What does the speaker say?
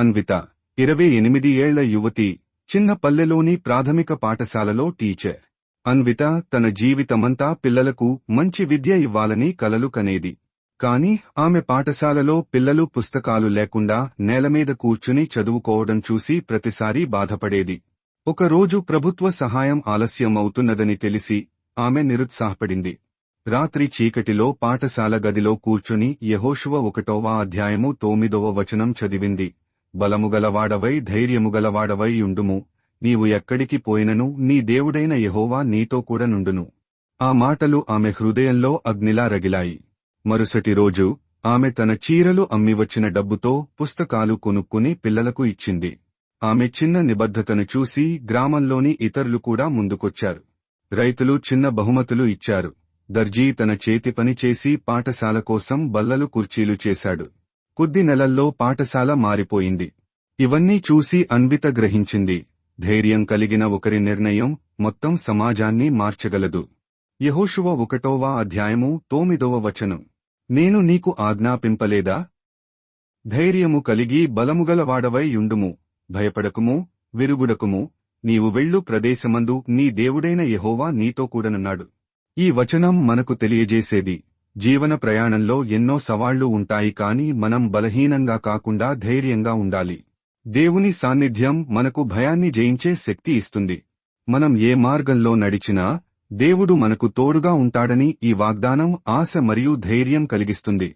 అన్విత ఇరవై ఎనిమిది ఏళ్ళ యువతి చిన్న పల్లెలోని ప్రాథమిక పాఠశాలలో టీచర్. అన్విత తన జీవితమంతా పిల్లలకు మంచి విద్య ఇవ్వాలని కలలు కనేది. కాని ఆమె పాఠశాలలో పిల్లలు పుస్తకాలు లేకుండా నేలమీద కూర్చుని చదువుకోవడం చూసి ప్రతిసారీ బాధపడేది. ఒకరోజు ప్రభుత్వ సహాయం ఆలస్యం అవుతున్నదని తెలిసి ఆమె నిరుత్సాహపడింది. రాత్రి చీకటిలో పాఠశాల గదిలో కూర్చుని యహోషువ ఒకటోవ అధ్యాయము తొమ్మిదవ వచనం చదివింది. బలముగలవాడవై ధైర్యముగలవాడవై ఉండుము. నీవు ఎక్కడికి పోయినను నీ దేవుడైన యెహోవా నీతో కూడా నుండును. ఆ మాటలు ఆమె హృదయంలో అగ్నిలా రగిలాయి. మరుసటి రోజు ఆమె తన చీరలు అమ్మివచ్చిన డబ్బుతో పుస్తకాలు కొనుక్కుని పిల్లలకు ఇచ్చింది. ఆమె చిన్న నిబద్ధతను చూసి గ్రామంలోని ఇతరులు కూడా ముందుకొచ్చారు. రైతులు చిన్న బహుమతులు ఇచ్చారు. దర్జీ తన చేతి పని చేసి పాఠశాల కోసం బల్లలు కుర్చీలు చేశాడు. కొద్ది నెలల్లో పాఠశాల మారిపోయింది. ఇవన్నీ చూసి అన్విత గ్రహించింది. ధైర్యం కలిగిన ఒకరి నిర్ణయం మొత్తం సమాజాన్ని మార్చగలదు. యహోషువ ఒకటోవా అధ్యాయము తొమ్మిదవ వచనం. నేను నీకు ఆజ్ఞాపింపలేదా? ధైర్యము కలిగి బలముగలవాడవై యుండుము భయపడకుము విరుగుడకుము. నీవు వెళ్ళు ప్రదేశమందు నీ దేవుడైన యహోవా నీతో కూడనున్నాడు. ఈ వచనం మనకు తెలియజేసేది. జీవన ప్రయాణంలో ఎన్నో సవాళ్ళు ఉంటాయి కాని మనం బలహీనంగా కాకుండా ధైర్యంగా ఉండాలి. దేవుని సాన్నిధ్యం మనకు భయాన్ని జయించే శక్తి ఇస్తుంది. మనం ఏ మార్గంలో నడిచినా దేవుడు మనకు తోడుగా ఉంటాడని ఈ వాగ్దానం ఆశ మరియు ధైర్యం కలిగిస్తుంది.